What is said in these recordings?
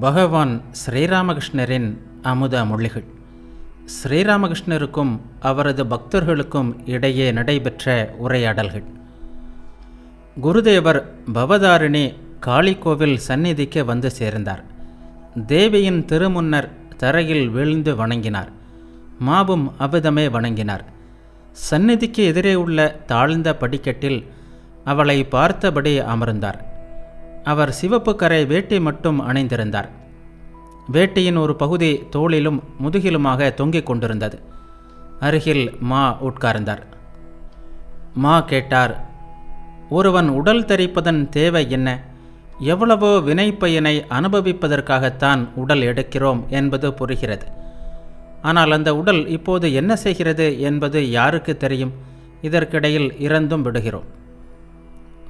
பகவான் ஸ்ரீராமகிருஷ்ணரின் அமுத மொழிகள் ஸ்ரீராமகிருஷ்ணருக்கும் அவரது பக்தர்களுக்கும் இடையே நடைபெற்ற உரையாடல்கள். குருதேவர் பவதாரிணி காளிகோவில் சந்நிதிக்கு வந்து சேர்ந்தார். தேவியின் திருமுன்னர் தரையில் வீழ்ந்து வணங்கினார். மாபும் அவ்விதமே வணங்கினார். சந்நிதிக்கு எதிரே உள்ள தாழ்ந்த படிக்கட்டில் அவளை பார்த்தபடி அமர்ந்தார். அவர் சிவப்பு கரை வேட்டி மட்டும் அணிந்திருந்தார். வேட்டியின் ஒரு பகுதி தோளிலும் முதுகிலுமாக தொங்கிக் கொண்டிருந்தது. அருகில் மா உட்கார்ந்தார். மா கேட்டார் ஒருவன் உடல் தரிப்பதன் தேவை என்ன? எவ்வளவோ வினைப்பயனை அனுபவிப்பதற்காகத்தான் உடல் எடுக்கிறோம் என்பது புரிகிறது. ஆனால் அந்த உடல் இப்போது என்ன செய்கிறது என்பது யாருக்கு தெரியும்? இதற்கிடையில் இறந்தும் விடுகிறோம்.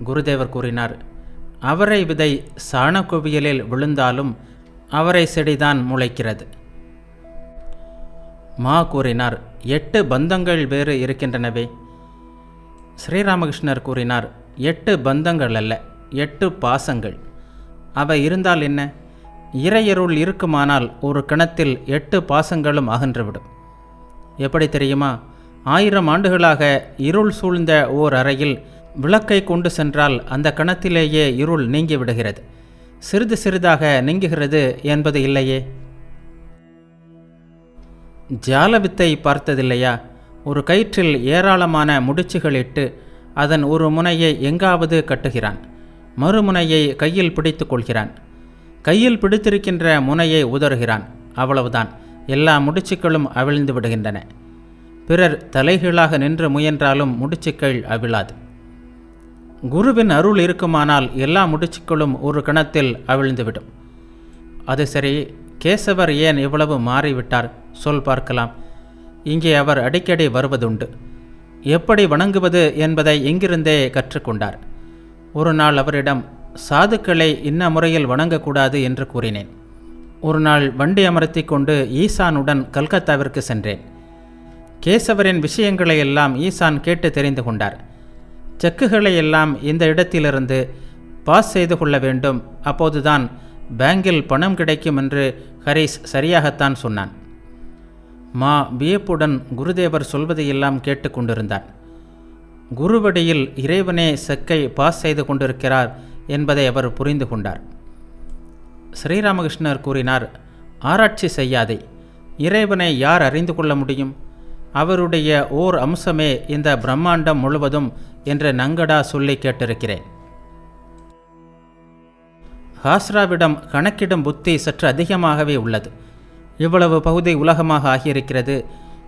குருதேவர் கூறினார் அவரை விதை சாணக்குவியலில் விழுந்தாலும் அவரை செடிதான் முளைக்கிறது. மா கூறினார் எட்டு பந்தங்கள் வேறு இருக்கின்றனவே. ஸ்ரீராமகிருஷ்ணர் கூறினார் எட்டு பந்தங்கள் அல்ல எட்டு பாசங்கள். அவை இருந்தால் என்ன? இறையருள் இருக்குமானால் ஒரு கிணத்தில் எட்டு பாசங்களும் அகன்றுவிடும். எப்படி தெரியுமா? ஆயிரம் ஆண்டுகளாக இருள் சூழ்ந்த ஓர் அறையில் விளக்கை கொண்டு சென்றால் அந்த கணத்திலேயே இருள் நீங்கிவிடுகிறது சிறிது சிறிதாக நீங்குகிறது என்பது இல்லையே. ஜாலவித்தை பார்த்ததில்லையா? ஒரு கயிற்றில் ஏராளமான முடிச்சுகளிட்டு அதன் ஒரு முனையை எங்காவது கட்டுகிறான். மறுமுனையை கையில் பிடித்து கொள்கிறான். கையில் பிடித்திருக்கின்ற முனையை உதறுகிறான். அவ்வளவுதான். எல்லா முடிச்சுக்களும் அவிழ்ந்து விடுகின்றன. பிறர் தலைகீழாக நின்று முயன்றாலும் முடிச்சுக்கள் அவிழாது. குருவின் அருள் இருக்குமானால் எல்லா முடிச்சுக்களும் ஒரு கணத்தில் அவிழ்ந்துவிடும். அது சரி கேசவர் ஏன் இவ்வளவு மாறிவிட்டார்? சொல் பார்க்கலாம். இங்கே அவர் அடிக்கடி வருவதுண்டு. எப்படி வணங்குவது என்பதை இங்கிருந்தே கற்றுக்கொண்டார். ஒரு நாள் அவரிடம் சாதுக்களை இன்ன முறையில் வணங்கக்கூடாது என்று கூறினேன். ஒரு நாள் வண்டி அமர்த்தி கொண்டு ஈசானுடன் கல்கத்தாவிற்கு சென்றேன். கேசவரின் விஷயங்களை எல்லாம் ஈசான் கேட்டு தெரிந்து கொண்டார். செக்குகளை எல்லாம் இந்த இடத்திலிருந்து பாஸ் செய்து கொள்ள வேண்டும். அப்போதுதான் பேங்கில் பணம் கிடைக்கும் என்று ஹரிஸ் சரியாகத்தான் சொன்னான். மா வியப்புடன் குருதேவர் சொல்வதையெல்லாம் கேட்டு கொண்டிருந்தார். குருவடியில் இறைவனே செக்கை பாஸ் செய்து கொண்டிருக்கிறார் என்பதை அவர் புரிந்து கொண்டார். ஸ்ரீராமகிருஷ்ணர் கூறினார் ஆராய்ச்சி செய்யாதே. இறைவனை யார் அறிந்து கொள்ள முடியும்? அவருடைய ஓர் அம்சமே இந்த பிரம்மாண்டம் முழுவதும் என்று நங்கடா சொல்லி கேட்டிருக்கிறேன். ஹாஸ்ராவிடம் கணக்கிடும் புத்தி சற்று அதிகமாகவே உள்ளது. இவ்வளவு பகுதி உலகமாக ஆகியிருக்கிறது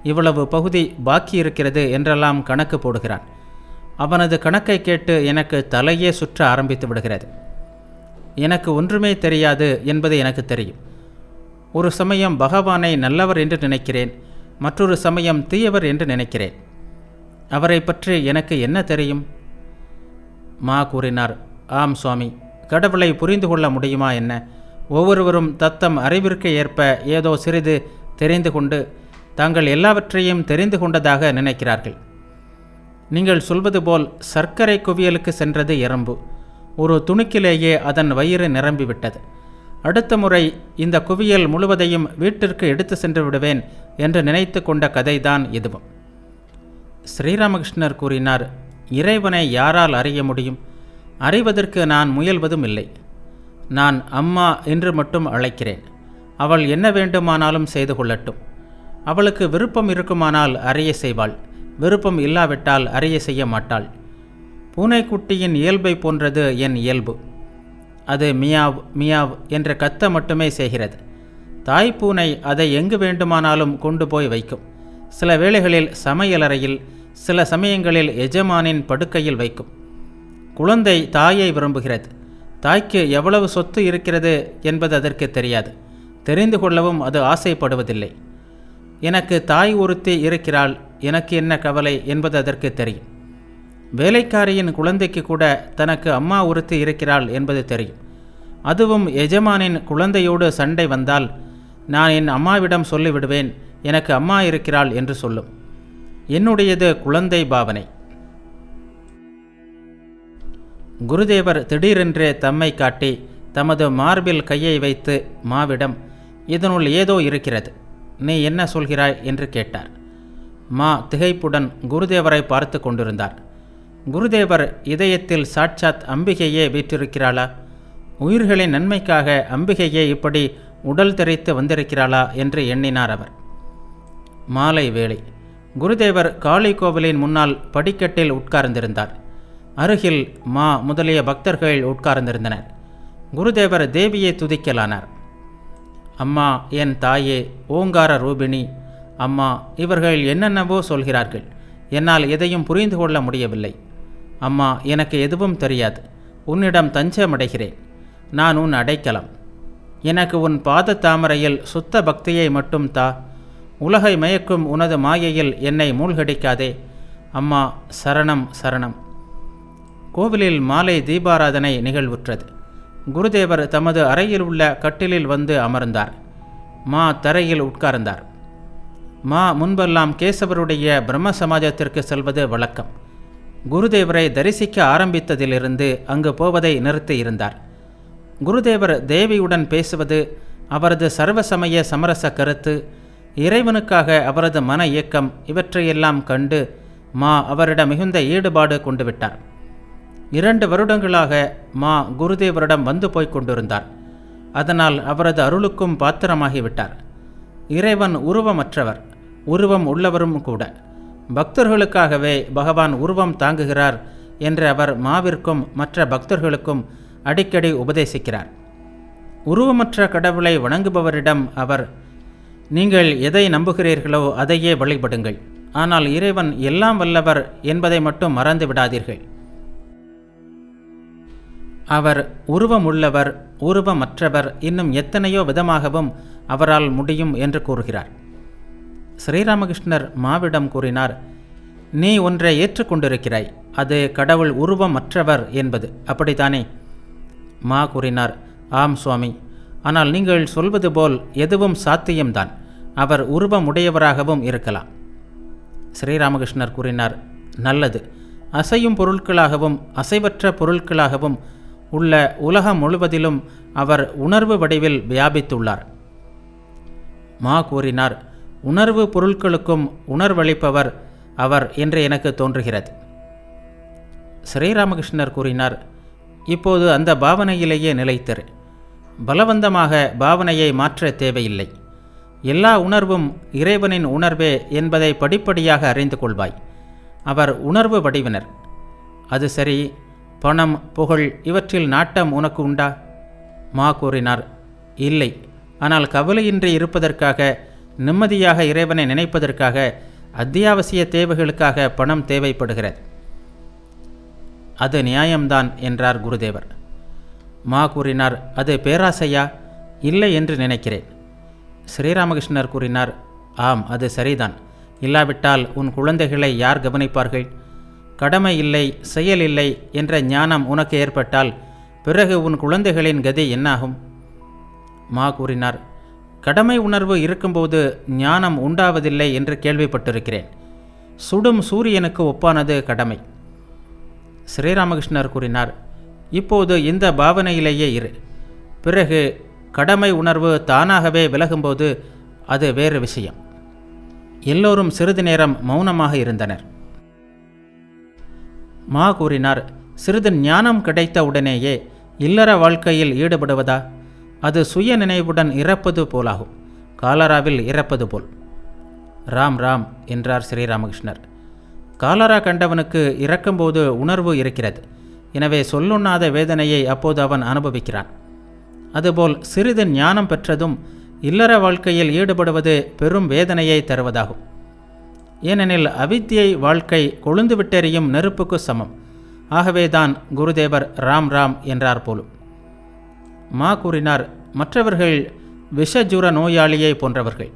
இவ்வளவு பகுதி பாக்கி இருக்கிறது என்றெல்லாம் கணக்கு போடுகிறான். அவனது கணக்கை கேட்டு எனக்கு தலையே சுற்ற ஆரம்பித்து விடுகிறது. எனக்கு ஒன்றுமே தெரியாது என்பது எனக்கு தெரியும். ஒரு சமயம் பகவானை நல்லவர் என்று நினைக்கிறேன் மற்றொரு சமயம் தீயவர் என்று நினைக்கிறேன். அவரை பற்றி எனக்கு என்ன தெரியும்? மா கூறினார் ஆம் சுவாமி கடவுளை புரிந்து கொள்ள முடியுமா என்ன? ஒவ்வொருவரும் தத்தம் அறிவிற்கு ஏற்ப ஏதோ சிறிது தெரிந்து கொண்டு தாங்கள் எல்லாவற்றையும் தெரிந்து கொண்டதாக நினைக்கிறார்கள். நீங்கள் சொல்வது போல் சர்க்கரை குவியலுக்கு சென்றது எறும்பு. ஒரு துணுக்கிலேயே அதன் வயிறு நிரம்பிவிட்டது. அடுத்த முறை இந்த குவியல் முழுவதையும் வீட்டிற்கு எடுத்து சென்று விடுவேன் என்று நினைத்து கொண்ட கதைதான் இதுவும். ஸ்ரீராமகிருஷ்ணர் கூறினார் இறைவனை யாரால் அறிய முடியும்? அறிவதற்கு நான் முயல்வதும் இல்லை. நான் அம்மா என்று மட்டும் அழைக்கிறேன். அவள் என்ன வேண்டுமானாலும் செய்து கொள்ளட்டும். அவளுக்கு விருப்பம் இருக்குமானால் அறிய செய்வாள். விருப்பம் இல்லாவிட்டால் அறிய செய்ய மாட்டாள். பூனைக்குட்டியின் இயல்பை போன்றது என் இயல்பு. அது மியாவ் மியாவ் என்ற கத்த மட்டுமே செய்கிறது. தாய் பூனை அதை எங்கு வேண்டுமானாலும் கொண்டு போய் வைக்கும். சில வேளைகளில் சமையலறையில் சில சமயங்களில் எஜமானின் படுக்கையில் வைக்கும். குழந்தை தாயை விரும்புகிறது. தாய்க்கு எவ்வளவு சொத்து இருக்கிறது என்பது அதற்கு தெரியாது. தெரிந்து கொள்ளவும் அது ஆசைப்படுவதில்லை. எனக்கு தாய் ஒருத்தி இருக்கிறாள் எனக்கு என்ன கவலை என்பது அதற்கு தெரியும். வேலைக்காரியின் குழந்தைக்கு கூட தனக்கு அம்மா ஒருத்தி இருக்கிறாள் என்பது தெரியும். அதுவும் எஜமானின் குழந்தையோடு சண்டை வந்தால் நான் என் அம்மாவிடம் சொல்லிவிடுவேன் எனக்கு அம்மா இருக்கிறாள் என்று சொல்லும். என்னுடையது குழந்தை பாவனை. குருதேவர் திடீரென்றே தம்மை காட்டி தமது மார்பில் கையை வைத்து மாவிடம் இதனுள் ஏதோ இருக்கிறது நீ என்ன சொல்கிறாய்? என்று கேட்டார். மா திகைப்புடன் குருதேவரை பார்த்து கொண்டிருந்தார். குருதேவர் இதயத்தில் சாட்சாத் அம்பிகையே வீற்றிருக்கிறாளா? உயிர்களின் நன்மைக்காக அம்பிகையே இப்படி உடல் தெரித்து வந்திருக்கிறாளா? என்று எண்ணினார் அவர். மாலை வேளை. குருதேவர் காளி கோவிலின் முன்னால் படிக்கட்டில் உட்கார்ந்திருந்தார். அருகில் மா முதலிய பக்தர்கள் உட்கார்ந்திருந்தனர். குருதேவர் தேவியை துதிக்கலானார். அம்மா என் தாயே ஓங்கார ரூபிணி அம்மா இவர்கள் என்னென்னவோ சொல்கிறார்கள். என்னால் எதையும் புரிந்து கொள்ள முடியவில்லை. அம்மா எனக்கு எதுவும் தெரியாது. உன்னிடம் தஞ்சமடைகிறேன். நான் உன் அடைக்கலம். எனக்கு உன் பாத தாமரையில் சுத்த பக்தியை மட்டும் தா. உலகை மயக்கும் உனது மாயையில் என்னை மூழ்கடிக்காதே. அம்மா சரணம் சரணம். கோவிலில் மாலை தீபாராதனை நிகழ்வுற்றது. குருதேவர் தமது அறையில் உள்ள கட்டிலில் வந்து அமர்ந்தார். மா தரையில் உட்கார்ந்தார். மா முன்பெல்லாம் கேசவருடைய பிரம்ம சமாஜத்திற்கு செல்வது வழக்கம். குருதேவரை தரிசிக்க ஆரம்பித்ததிலிருந்து அங்கு போவதை நிறுத்தி இருந்தார். குருதேவர் தேவியுடன் பேசுவது அவரது சர்வசமய சமரச கருத்து இறைவனுக்காக அவரது மன இயக்கம் இவற்றையெல்லாம் கண்டு மா அவரிடம் மிகுந்த ஈடுபாடு கொண்டு விட்டார் இரண்டு வருடங்களாக மா குருதேவரிடம் வந்து போய்க் கொண்டிருந்தார். அதனால் அவரது அருளுக்கும் பாத்திரமாகிவிட்டார். இறைவன் உருவமற்றவர் உருவம் உள்ளவரும் கூட. பக்தர்களுக்காகவே பகவான் உருவம் தாங்குகிறார் என்று அவர் மாவிற்கும் மற்ற பக்தர்களுக்கும் அடிக்கடி உபதேசிக்கிறார். உருவமற்ற கடவுளை வணங்குபவரிடம் அவர் நீங்கள் எதை நம்புகிறீர்களோ அதையே வழிபடுங்கள். ஆனால் இறைவன் எல்லாம் வல்லவர் என்பதை மட்டும் மறந்து விடாதீர்கள். அவர் உருவமுள்ளவர் உருவமற்றவர் இன்னும் எத்தனையோ விதமாகவும் அவரால் முடியும் என்று கூறுகிறார். ஸ்ரீராமகிருஷ்ணர் மாவிடம் கூறினார் நீ ஒன்றை ஏற்றுக்கொண்டிருக்கிறாய் அது கடவுள் உருவமற்றவர் என்பது. அப்படித்தானே? மா கூறினார் ஆம் சுவாமி. ஆனால் நீங்கள் சொல்வது போல் எதுவும் சாத்தியம்தான். அவர் உருவம் உடையவராகவும் இருக்கலாம். ஸ்ரீராமகிருஷ்ணர் கூறினார் நல்லது. அசையும் பொருட்களாகவும் அசைவற்ற பொருட்களாகவும் உள்ள உலகம் முழுவதிலும் அவர் உணர்வு வடிவில் வியாபித்துள்ளார். மா கூறினார் உணர்வு பொருட்களுக்கும் உணர்வளிப்பவர் அவர் என்று எனக்கு தோன்றுகிறது. ஸ்ரீராமகிருஷ்ணர் கூறினார் இப்போது அந்த பாவனையிலேயே நிலைத்திரு. பலவந்தமாக பாவனையை மாற்ற தேவையில்லை. எல்லா உணர்வும் இறைவனின் உணர்வே என்பதை படிப்படியாக அறிந்து கொள்வாய். அவர் உணர்வு வடிவினர். அது சரி பணம் புகழ் இவற்றில் நாட்டம் உனக்கு உண்டா? மா கூறினார் இல்லை. ஆனால் கவலையின்றி இருப்பதற்காக நிம்மதியாக இறைவனை நினைப்பதற்காக அத்தியாவசிய தேவைகளுக்காக பணம் தேவைப்படுகிறது. அது நியாயம்தான் என்றார் குருதேவர். மா கூறினார் அது பேராசையா? இல்லை என்று நினைக்கிறேன். ஸ்ரீராமகிருஷ்ணர் கூறினார் ஆம் அது சரிதான். இல்லாவிட்டால் உன் குழந்தைகளை யார் கவனிப்பார்கள்? கடமை இல்லை செயல் இல்லை என்ற ஞானம் உனக்கு ஏற்பட்டால் பிறகு உன் குழந்தைகளின் கதி என்னாகும்? மா கூறினார் கடமை உணர்வு இருக்கும்போது ஞானம் உண்டாவதில்லை என்று கேள்விப்பட்டிருக்கிறேன். சுடும் சூரியனுக்கு ஒப்பானது கடமை. ஸ்ரீராமகிருஷ்ணர் கூறினார் இப்போது இந்த பாவனையிலேயே இரு. பிறகு கடமை உணர்வு தானாகவே விலகும்போது அது வேறு விஷயம். எல்லோரும் சிறிது நேரம் மௌனமாக இருந்தனர். மா கூறினார் சிறிது ஞானம் கிடைத்த உடனேயே இல்லற வாழ்க்கையில் ஈடுபடுவதா? அது சுய நினைவுடன் இறப்பது போலாகும். காலராவில் இறப்பது போல். ராம் ராம் என்றார் ஸ்ரீராமகிருஷ்ணர். காலரா கண்டவனுக்கு இறக்கும்போது உணர்வு இருக்கிறது. எனவே சொல்லுண்ணாத வேதனையை அப்போது அவன் அனுபவிக்கிறான். அதுபோல் சிறிது ஞானம் பெற்றதும் இல்லற வாழ்க்கையில் ஈடுபடுவது பெரும் வேதனையை தருவதாகும். ஏனெனில் அவித்தியை வாழ்க்கை கொழுந்து விட்டெறியும் நெருப்புக்கு சமம். ஆகவேதான் குருதேவர் ராம் ராம் என்றார் போலும். மா கூறினார் மற்றவர்கள் விஷஜுர நோயாளியை போன்றவர்கள்.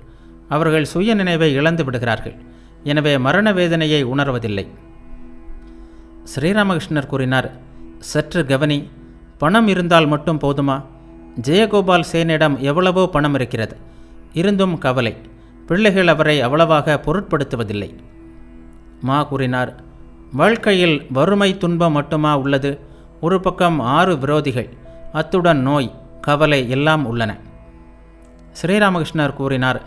அவர்கள் சுய நினைவை இழந்து விடுகிறார்கள். எனவே மரண வேதனையை உணர்வதில்லை. ஸ்ரீராமகிருஷ்ணர் கூறினார் சற்று கவனி பணம் இருந்தால் மட்டும் போதுமா? ஜெயகோபால் சேனிடம் எவ்வளவோ பணம் இருக்கிறது. இருந்தும் கவலை. பிள்ளைகள் அவரை அவ்வளவாக பொருட்படுத்துவதில்லை. மா கூறினார் வாழ்க்கையில் வறுமை துன்பம் மட்டுமா உள்ளது? ஒரு பக்கம் ஆறு விரோதிகள் அத்துடன் நோய் கவலை எல்லாம் உள்ளன. ஸ்ரீராமகிருஷ்ணர் கூறினார்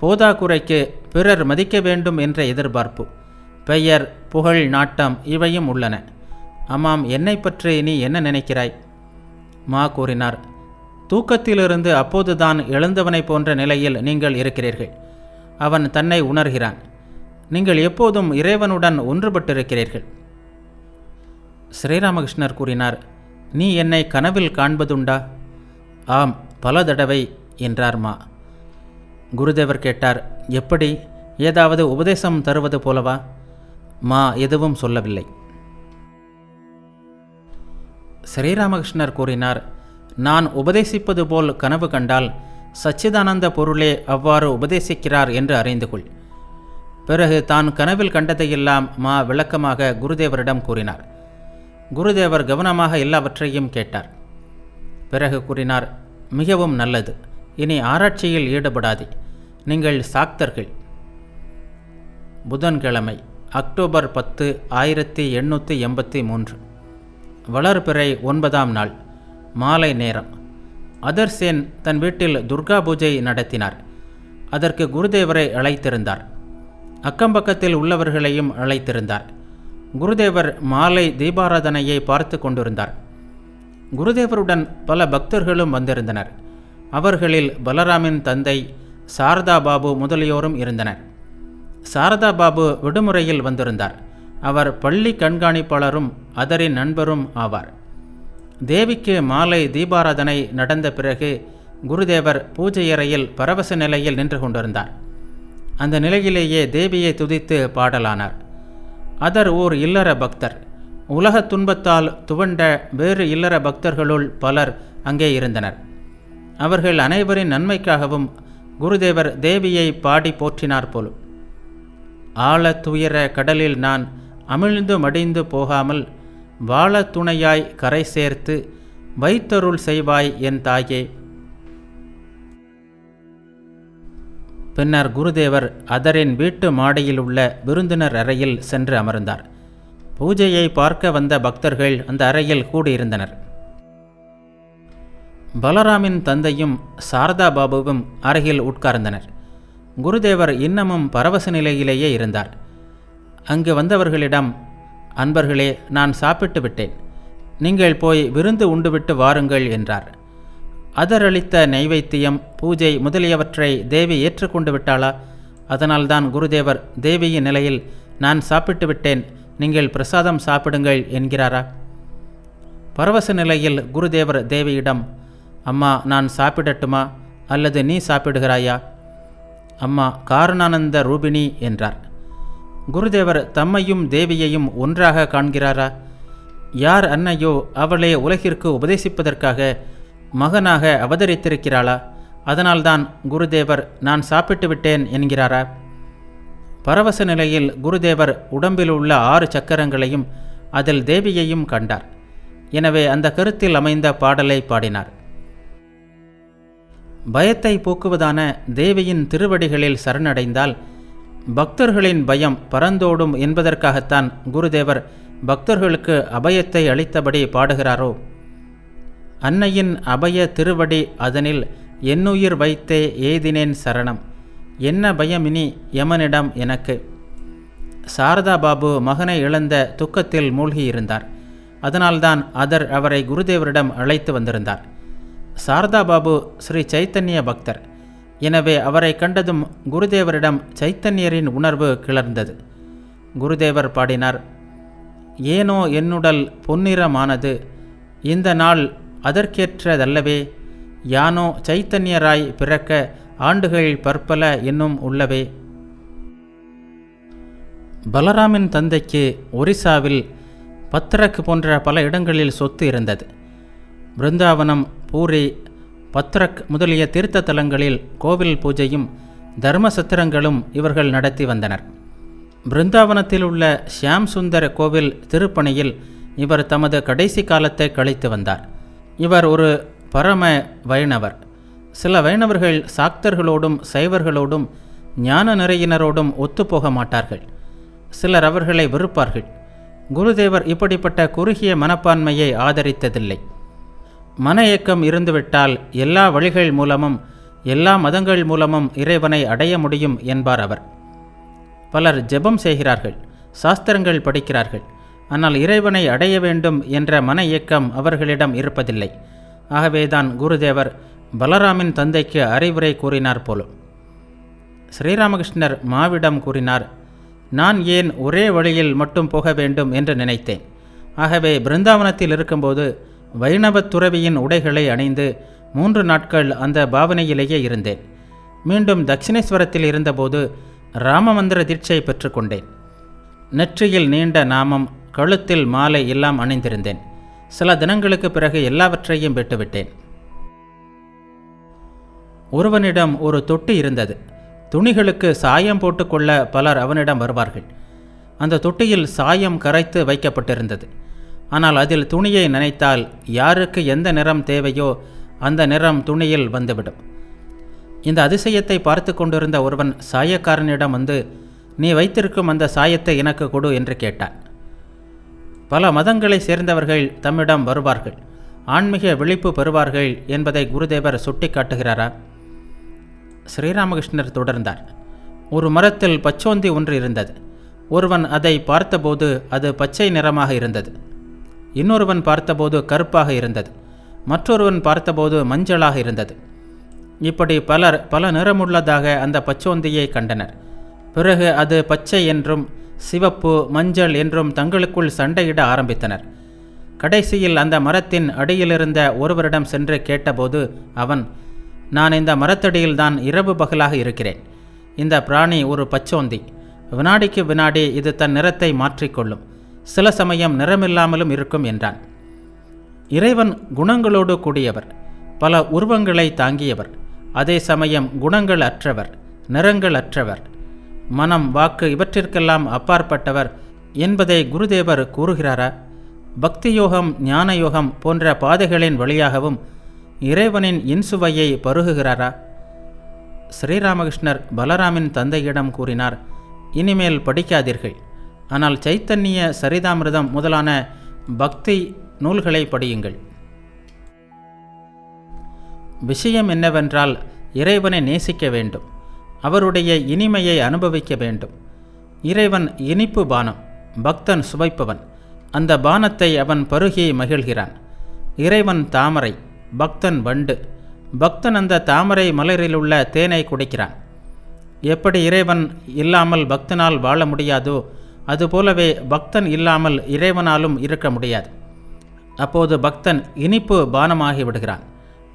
போதாக்குறைக்கு பிறர் மதிக்க வேண்டும் என்ற எதிர்பார்ப்பு. பெயர் புகழ் நாட்டம் இவையும் உள்ளன. அம்மாம் என்னை பற்றி நீ என்ன நினைக்கிறாய்? மா கூறினார் தூக்கத்திலிருந்து அப்போதுதான் எழுந்தவனைப் போன்ற நிலையில் நீங்கள் இருக்கிறீர்கள். அவன் தன்னை உணர்கிறான் நீங்கள் எப்போதும் இறைவனுடன் ஒன்றுபட்டிருக்கிறீர்கள். ஸ்ரீராமகிருஷ்ணர் கூறினார் நீ என்னை கனவில் காண்பதுண்டா? ஆம் பல தடவை என்றார் மா. குருதேவர் கேட்டார் எப்படி? ஏதாவது உபதேசம் தருவது போலவா? மா எதுவும் சொல்லவில்லை. ஸ்ரீராமகிருஷ்ணர் கூறினார் நான் உபதேசிப்பது போல் கனவு கண்டால் சச்சிதானந்த பொருளே அவ்வாறு உபதேசிக்கிறார் என்று அறிந்து கொள். பிறகு தான் கனவில் கண்டதையெல்லாம் மா விளக்கமாக குருதேவரிடம் கூறினார். குருதேவர் கவனமாக எல்லாவற்றையும் கேட்டார். பிறகு கூறினார் மிகவும் நல்லது. இனி ஆராய்ச்சியில் ஈடுபடாதே. நீங்கள் சாக்தர்கள். புதன்கிழமை. அக்டோபர் பத்து ஆயிரத்தி எண்ணூற்றி எண்பத்தி மூன்று. வளர்பிறை ஒன்பதாம் நாள் மாலை நேரம். அதர்சேன் தன் வீட்டில் துர்கா பூஜை நடத்தினார். அதற்கு குருதேவரை அழைத்திருந்தார். அக்கம்பக்கத்தில் உள்ளவர்களையும் அழைத்திருந்தார். குருதேவர் மாலை தீபாராதனையை பார்த்து கொண்டிருந்தார். குருதேவருடன் பல பக்தர்களும் வந்திருந்தனர். அவர்களில் பலராமின் தந்தை சாரதா பாபு முதலியோரும் இருந்தனர். சாரதா பாபு விடுமுறையில் வந்திருந்தார். அவர் பள்ளி கண்காணிப்பாளரும் அதரின் நண்பரும் ஆவார். தேவிக்கு மாலை தீபாராதனை நடந்த பிறகு குருதேவர் பூஜையறையில் பரவச நிலையில் நின்று கொண்டிருந்தார். அந்த நிலையிலேயே தேவியை துதித்து பாடலானார். அதர் ஓர் இல்லற பக்தர். உலகத் துன்பத்தால் துவண்ட வேறு இல்லற பக்தர்களுள் பலர் அங்கே இருந்தனர். அவர்கள் அனைவரின் நன்மைக்காகவும் குருதேவர் தேவியை பாடி போற்றினார் போலும். ஆழத் துயர கடலில் நான் அமிழ்ந்து மடிந்து போகாமல் வாழ துணையாய் கரை சேர்த்து வைத்தருள் செய்வாய் என் தாயே. பின்னர் குருதேவர் அதரின் வீட்டு மாடியில் உள்ள விருந்தினர் அறையில் சென்று அமர்ந்தார். பூஜையை பார்க்க வந்த பக்தர்கள் அந்த அறையில் கூடியிருந்தனர். பலராமின் தந்தையும் சாரதா பாபுவும் அருகில் உட்கார்ந்தனர். குருதேவர் இன்னமும் பரவச நிலையிலேயே இருந்தார். அங்கு வந்தவர்களிடம் அன்பர்களே நான் சாப்பிட்டு விட்டேன். நீங்கள் போய் விருந்து உண்டுவிட்டு வாருங்கள் என்றார். அதரளித்த நைவேத்தியம் பூஜை முதலியவற்றை தேவி ஏற்றுக்கொண்டு விட்டாளா? அதனால்தான் குருதேவர் தேவியின் நிலையில் நான் சாப்பிட்டு விட்டேன். நீங்கள் பிரசாதம் சாப்பிடுங்கள் என்கிறாரா? பரவச நிலையில் குருதேவர் தேவியிடம் அம்மா நான் சாப்பிடட்டுமா? அல்லது நீ சாப்பிடுகிறாயா? அம்மா காரணானந்த ரூபிணி என்றார். குருதேவர் தம்மையும் தேவியையும் ஒன்றாக காண்கிறாரா? யார் அன்னையோ அவளே உலகிற்கு உபதேசிப்பதற்காக மகனாக அவதரித்திருக்கிறாளா? அதனால்தான் குருதேவர் நான் சாப்பிட்டு விட்டேன் என்கிறாரா? பரவச நிலையில் குருதேவர் உடம்பில் உள்ள ஆறு சக்கரங்களையும் அதில் தேவியையும் கண்டார். எனவே அந்த கருத்தில் அமைந்த பாடலை பாடினார். பயத்தை போக்குவதான தேவியின் திருவடிகளில் சரணடைந்தால் பக்தர்களின் பயம் பறந்தோடும் என்பதற்காகத்தான் குருதேவர் பக்தர்களுக்கு அபயத்தை அளித்தபடி பாடுகிறாரோ? அன்னையின் அபய திருவடி அதனில் என்னுயிர் வைத்தே ஏதினேன் சரணம். என்ன பயமினி யமனிடம் எனக்கு? சாரதா பாபு மகனை இழந்த துக்கத்தில் மூழ்கியிருந்தார். அதனால்தான் அதர் அவரை குருதேவரிடம் அழைத்து வந்திருந்தார். சாரதா பாபு ஸ்ரீ சைத்தன்ய பக்தர். எனவே அவரை கண்டதும் குருதேவரிடம் சைத்தன்யரின் உணர்வு கிளர்ந்தது. குருதேவர் பாடினார் ஏனோ என்னுடல் பொன்னிறமானது இந்த நாள் அதற்கேற்றதல்லவே யானோ சைத்தன்யராய் பிறக்க ஆண்டுகள் பற்பல என்னும் உள்ளவே. பலராமின் தந்தைக்கு ஒரிசாவில் பத்ரக் போன்ற பல இடங்களில் சொத்து இருந்தது. பிருந்தாவனம் பூரி பத்ரக் முதலிய தீர்த்த தலங்களில் கோவில் பூஜையும் தர்ம சத்திரங்களும் இவர்கள் நடத்தி வந்தனர். பிருந்தாவனத்தில் உள்ள ஷியாம் சுந்தர கோவில் திருப்பணியில் இவர் தமது கடைசி காலத்தை கழித்து வந்தார். இவர் ஒரு பரம வைணவர். சில வைணவர்கள் சாக்தர்களோடும் சைவர்களோடும் ஞான நிறையினரோடும் ஒத்துப்போக மாட்டார்கள். சிலர் அவர்களை வெறுப்பார்கள். குருதேவர் இப்படிப்பட்ட குறுகிய மனப்பான்மையை ஆதரித்ததில்லை. மன ஏக்கம் இருந்துவிட்டால் எல்லா வழிகள் மூலமும் எல்லா மதங்கள் மூலமும் இறைவனை அடைய முடியும் என்பார் அவர். பலர் ஜெபம் செய்கிறார்கள் சாஸ்திரங்கள் படிக்கிறார்கள். ஆனால் இறைவனை அடைய வேண்டும் என்ற மன இயக்கம் அவர்களிடம் இருப்பதில்லை. ஆகவேதான் குருதேவர் பலராமின் தந்தைக்கு அறிவுரை கூறினார் போலும். ஸ்ரீராமகிருஷ்ணர் மாவிடம் கூறினார் நான் ஏன் ஒரே வழியில் மட்டும் போக வேண்டும் என்று நினைத்தேன். ஆகவே பிருந்தாவனத்தில் இருக்கும்போது வைணவத் துறவியின் உடைகளை அணிந்து மூன்று நாட்கள் அந்த பாவனையிலேயே இருந்தேன். மீண்டும் தட்சிணேஸ்வரத்தில் இருந்தபோது ராமமந்திர தீட்சை பெற்றுக்கொண்டேன் நெற்றியில் நீண்ட நாமம் கழுத்தில் மாலை எல்லாம் அணிந்திருந்தேன். சில தினங்களுக்கு பிறகு எல்லாவற்றையும் விட்டுவிட்டேன் ஒருவனிடம் ஒரு தொட்டி இருந்தது. துணிகளுக்கு சாயம் போட்டுக்கொள்ள பலர் அவனிடம் வருவார்கள். அந்த தொட்டியில் சாயம் கரைத்து வைக்கப்பட்டிருந்தது. ஆனால் அதில் துணியை நினைத்தால் யாருக்கு எந்த நிறம் தேவையோ அந்த நிறம் துணியில் வந்துவிடும். இந்த அதிசயத்தை பார்த்து கொண்டிருந்த ஒருவன் சாயக்காரனிடம் வந்து நீ வைத்திருக்கும் அந்த சாயத்தை எனக்கு கொடு என்று கேட்டான். பல மதங்களை சேர்ந்தவர்கள் தம்மிடம் வருவார்கள். ஆன்மீக விழிப்பு பெறுவார்கள் என்பதை குருதேவர் சுட்டி காட்டுகிறாரா ஸ்ரீராமகிருஷ்ணர் தொடர்ந்தார். ஒரு மரத்தில் பச்சோந்தி ஒன்று இருந்தது. ஒருவன் அதை பார்த்தபோது அது பச்சை நிறமாக இருந்தது. இன்னொருவன் பார்த்தபோது கருப்பாக இருந்தது மற்றொருவன் பார்த்தபோது மஞ்சளாக இருந்தது. இப்படி பலர் பல நிறமுள்ளதாக அந்த பச்சோந்தியை கண்டனர். பிறகு அது பச்சை என்றும் சிவப்பு மஞ்சள் என்றும் தங்களுக்குள் சண்டையிட ஆரம்பித்தனர். கடைசியில் அந்த மரத்தின் அடியிலிருந்த ஒருவரிடம் சென்று கேட்டபோது அவன் நான் இந்த மரத்தடியில் தான் இரவு பகலாக இருக்கிறேன். இந்த பிராணி ஒரு பச்சோந்தி. வினாடிக்கு வினாடி இது தன் நிறத்தை மாற்றிக்கொள்ளும். சில சமயம் நிறமில்லாமலும் இருக்கும் என்றான். இறைவன் குணங்களோடு கூடியவர் பல உருவங்களை தாங்கியவர் அதே சமயம் குணங்கள் அற்றவர் நிறங்கள் அற்றவர் மனம் வாக்கு இவற்றிற்கெல்லாம் அப்பாற்பட்டவர் என்பதை குருதேவர் கூறுகிறாரா? பக்தி யோகம் ஞான யோகம் போன்ற பாதைகளின் வழியாகவும் இறைவனின் இன்சுவையை பருகுகிறாரா? ஸ்ரீராமகிருஷ்ணர் பலராமின் தந்தையிடம் கூறினார் இனிமேல் படிக்காதீர்கள். ஆனால் சைத்தன்ய சரிதாமிர்தம் முதலான பக்தி நூல்களை படியுங்கள். விஷயம் என்னவென்றால் இறைவனை நேசிக்க வேண்டும். அவருடைய இனிமையை அனுபவிக்க வேண்டும். இறைவன் இனிப்பு பானம் பக்தன் சுவைப்பவன். அந்த பானத்தை அவன் பருகி மகிழ்கிறான். இறைவன் தாமரை பக்தன் வண்டு. பக்தன் அந்த தாமரை மலரிலுள்ள தேனை குடிக்கிறான். எப்படி இறைவன் இல்லாமல் பக்தனால் வாழ முடியாதோ அதுபோலவே பக்தன் இல்லாமல் இறைவனாலும் இருக்க முடியாது. அப்போது பக்தன் இனிப்பு பானமாகி விடுகிறான்.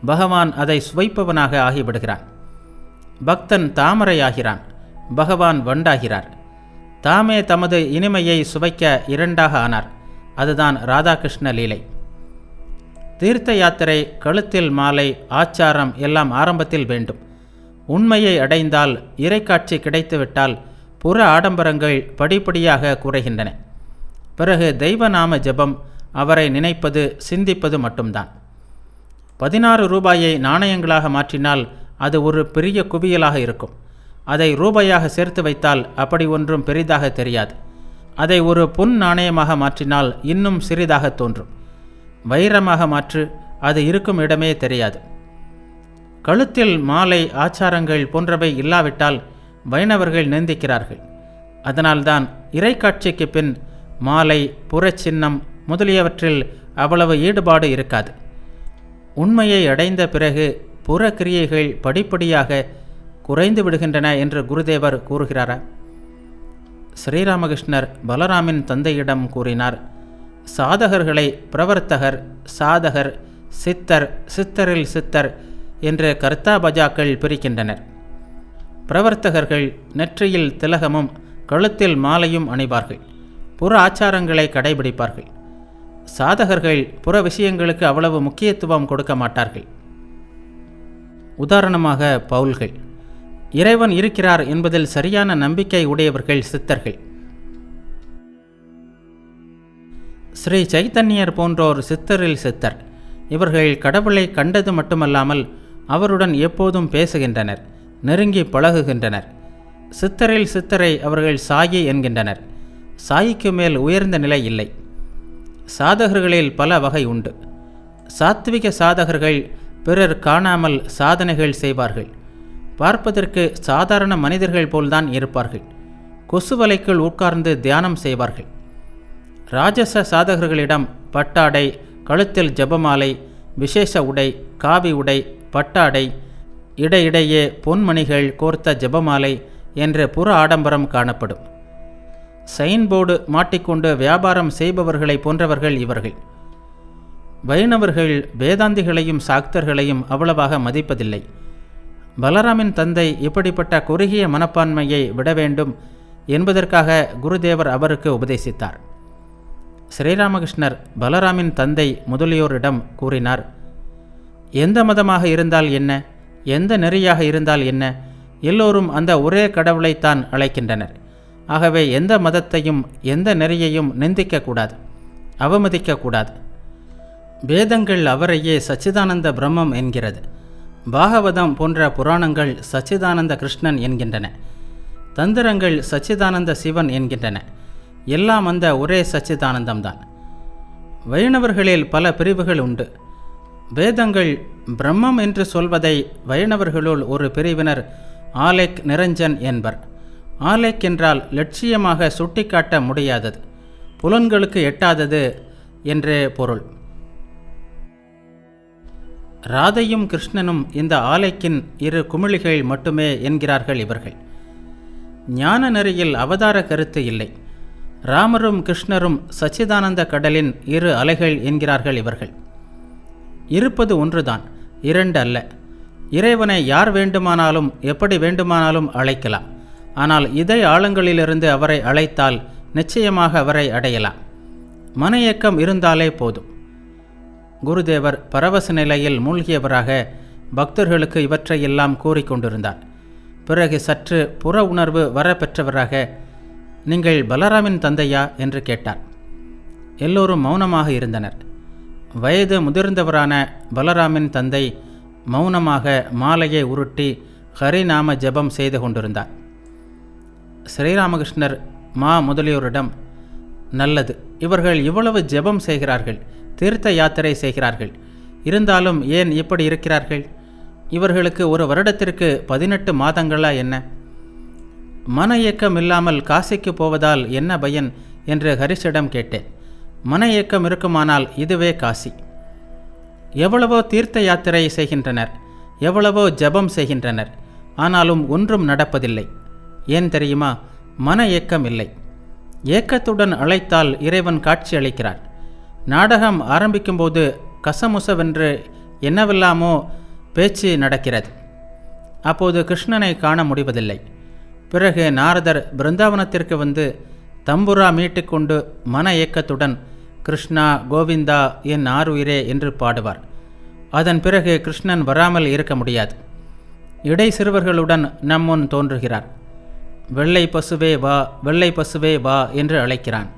பகவான் அதை சுவைப்பவனாக ஆகிவிடுகிறான் பக்தன் தாமரையாகிறான். பகவான் வண்டாகிறார். தாமே தமது இனிமையை சுவைக்க இரண்டாக ஆனார். அதுதான் ராதாகிருஷ்ண லீலை. தீர்த்த யாத்திரை கழுத்தில் மாலை ஆச்சாரம் எல்லாம் ஆரம்பத்தில் வேண்டும். உண்மையை அடைந்தால் இறைக்காட்சி கிடைத்துவிட்டால் புற ஆடம்பரங்கள் படிப்படியாக குறைகின்றன. பிறகு தெய்வநாம ஜெபம் அவரை நினைப்பது சிந்திப்பது மட்டும்தான். பதினாறு ரூபாயை நாணயங்களாக மாற்றினால் அது ஒரு பெரிய குவியலாக இருக்கும். அதை ரூபாயாக சேர்த்து வைத்தால் அப்படி ஒன்றும் பெரிதாக தெரியாது. அதை ஒரு பொன் நாணயமாக மாற்றினால் இன்னும் சிறிதாக தோன்றும். வைரமாக மாற்று அது இருக்கும் இடமே தெரியாது. கழுத்தில் மாலை ஆச்சாரங்கள் போன்றவை இல்லாவிட்டால் வைணவர்கள் நிந்திக்கிறார்கள். அதனால்தான் இறைக்காட்சிக்கு பின் மாலை புறச்சின்னம் முதலியவற்றில் அவ்வளவு ஈடுபாடு இருக்காது. உண்மையை அடைந்த பிறகு புற கிரியைகள் படிப்படியாக குறைந்து விடுகின்றன என்று குருதேவர் கூறுகிறாரா? ஸ்ரீராமகிருஷ்ணர் பலராமின் தந்தையிடம் கூறினார் சாதகர்களை பிரவர்த்தகர் சாதகர் சித்தர் சித்தரில் சித்தர் என்று கர்த்தாபஜாக்கள் பிரிக்கின்றனர். பிரவர்த்தகர்கள் நெற்றியில் திலகமும் கழுத்தில் மாலையும் அணிவார்கள். புற ஆச்சாரங்களை கடைபிடிப்பார்கள். சாதகர்கள் புற விஷயங்களுக்கு அவ்வளவு முக்கியத்துவம் கொடுக்க மாட்டார்கள். உதாரணமாக பவுல்கள். இறைவன் இருக்கிறார் என்பதில் சரியான நம்பிக்கை உடையவர்கள் சித்தர்கள். ஸ்ரீ சைத்தன்யர் போன்றோர் சித்தரில் சித்தர். இவர்கள் கடவுளை கண்டது மட்டுமல்லாமல் அவருடன் எப்போதும் பேசுகின்றனர். நெருங்கி பழகுகின்றனர். சித்தரில் சித்தரை அவர்கள் சாயி என்கின்றனர். சாயிக்கு மேல் உயர்ந்த நிலை இல்லை. சாதகர்களில் பல வகை உண்டு. சாத்விக சாதகர்கள் பிறர் காணாமல் சாதனைகள் செய்வார்கள். பார்ப்பதற்கு சாதாரண மனிதர்கள் போல்தான் இருப்பார்கள். கொசுவலைக்குள் உட்கார்ந்து தியானம் செய்வார்கள். ராஜச சாதகர்களிடம் பட்டாடை கழுத்தில் ஜபமாலை விசேஷ உடை காவி உடை பட்டாடை இடையிடையே பொன்மணிகள் கோர்த்த ஜபமாலை என்ற புற ஆடம்பரம் காணப்படும். சைன் போர்டு மாட்டிக்கொண்டு வியாபாரம் செய்பவர்களை போன்றவர்கள் இவர்கள். வைணவர்கள் வேதாந்திகளையும் சாக்தர்களையும் அவ்வளவாக மதிப்பதில்லை. பலராமின் தந்தை இப்படிப்பட்ட குறுகிய மனப்பான்மையை விட வேண்டும் என்பதற்காக குருதேவர் அவருக்கு உபதேசித்தார். ஸ்ரீராமகிருஷ்ணர் பலராமின் தந்தை முதலியோரிடம் கூறினார் எந்த மதமாக இருந்தால் என்ன? எந்த நெறியாக இருந்தால் என்ன? எல்லோரும் அந்த ஒரே கடவுளைத்தான் அழைக்கின்றனர். ஆகவே எந்த மதத்தையும் எந்த நெறியையும் நிந்திக்கக்கூடாது அவமதிக்கக்கூடாது. வேதங்கள் அவரையே சச்சிதானந்த பிரம்மம் என்கிறது. பாகவதம் போன்ற புராணங்கள் சச்சிதானந்த கிருஷ்ணன் என்கின்றன. தந்திரங்கள் சச்சிதானந்த சிவன் என்கின்றன. எல்லாம் அந்த ஒரே சச்சிதானந்தம்தான். வைணவர்களில் பல பிரிவுகள் உண்டு. வேதங்கள் பிரம்மம் என்று சொல்வதை வைணவர்களுள் ஒரு பிரிவினர் ஆலேக் நிரஞ்சன் என்பர். ஆலேக் என்றால் லட்சியமாக சுட்டிக்காட்ட முடியாதது. புலன்களுக்கு எட்டாதது என்றே பொருள். ராதையும் கிருஷ்ணனும் இந்த ஆலைக்கின் இரு குமிழிகள் மட்டுமே என்கிறார்கள் இவர்கள். ஞான நெறியில் அவதார கருத்து இல்லை. ராமரும் கிருஷ்ணரும் சச்சிதானந்த கடலின் இரு அலைகள் என்கிறார்கள் இவர்கள். இருப்பது ஒன்றுதான் இரண்டு அல்ல இறைவனை யார் வேண்டுமானாலும் எப்படி வேண்டுமானாலும் அழைக்கலாம். ஆனால் இதய ஆழங்களிலிருந்து அவரை அழைத்தால் நிச்சயமாக அவரை அடையலாம். மன இயக்கம் இருந்தாலே போதும். குருதேவர் பரவச நிலையில் மூழ்கியவராக பக்தர்களுக்கு இவற்றையெல்லாம் கூறிக்கொண்டிருந்தார் பிறகு சற்று புற உணர்வு வர பெற்றவராக நீங்கள் பலராமின் தந்தையா? என்று கேட்டார். எல்லோரும் மௌனமாக இருந்தனர். வயது முதிர்ந்தவரான பலராமின் தந்தை மௌனமாக மாலையை உருட்டி ஹரிநாம ஜெபம் செய்து கொண்டிருந்தார். ஸ்ரீராமகிருஷ்ணர் மா முதலியோரிடம் நல்லது. இவர்கள் இவ்வளவு ஜெபம் செய்கிறார்கள் தீர்த்த யாத்திரை செய்கிறார்கள். இருந்தாலும் ஏன் இப்படி இருக்கிறார்கள்? இவர்களுக்கு ஒரு வருடத்திற்கு பதினெட்டு மாதங்களா என்ன? மன இயக்கம் இல்லாமல் காசிக்கு போவதால் என்ன பயன்? என்று ஹரிஷிடம் கேட்டேன். மன இயக்கம் இருக்குமானால் இதுவே காசி. எவ்வளவோ தீர்த்த யாத்திரை செய்கின்றனர் எவ்வளவோ ஜபம் செய்கின்றனர் ஆனாலும் ஒன்றும் நடப்பதில்லை. ஏன் தெரியுமா? மன ஏக்கம் இல்லை. ஏக்கத்துடன் அழைத்தால் இறைவன் காட்சி அளிக்கிறார். நாடகம் ஆரம்பிக்கும்போது கசமுசவென்று என்னவெல்லாமோ பேச்சு நடக்கிறது. அப்போது கிருஷ்ணனை காண முடிவதில்லை. பிறகு நாரதர் பிருந்தாவனத்திற்கு வந்து தம்புரா மீட்டுக்கொண்டு மன ஏக்கத்துடன் கிருஷ்ணா கோவிந்தா என் ஆறுயிரே என்று பாடுவார். அதன் பிறகு கிருஷ்ணன் வராமல் இருக்க முடியாது. இடை சிறுவர்களுடன் நம்முன் தோன்றுகிறார். வெள்ளை பசுவே வா வெள்ளை பசுவே வா என்று அழைக்கிறான்.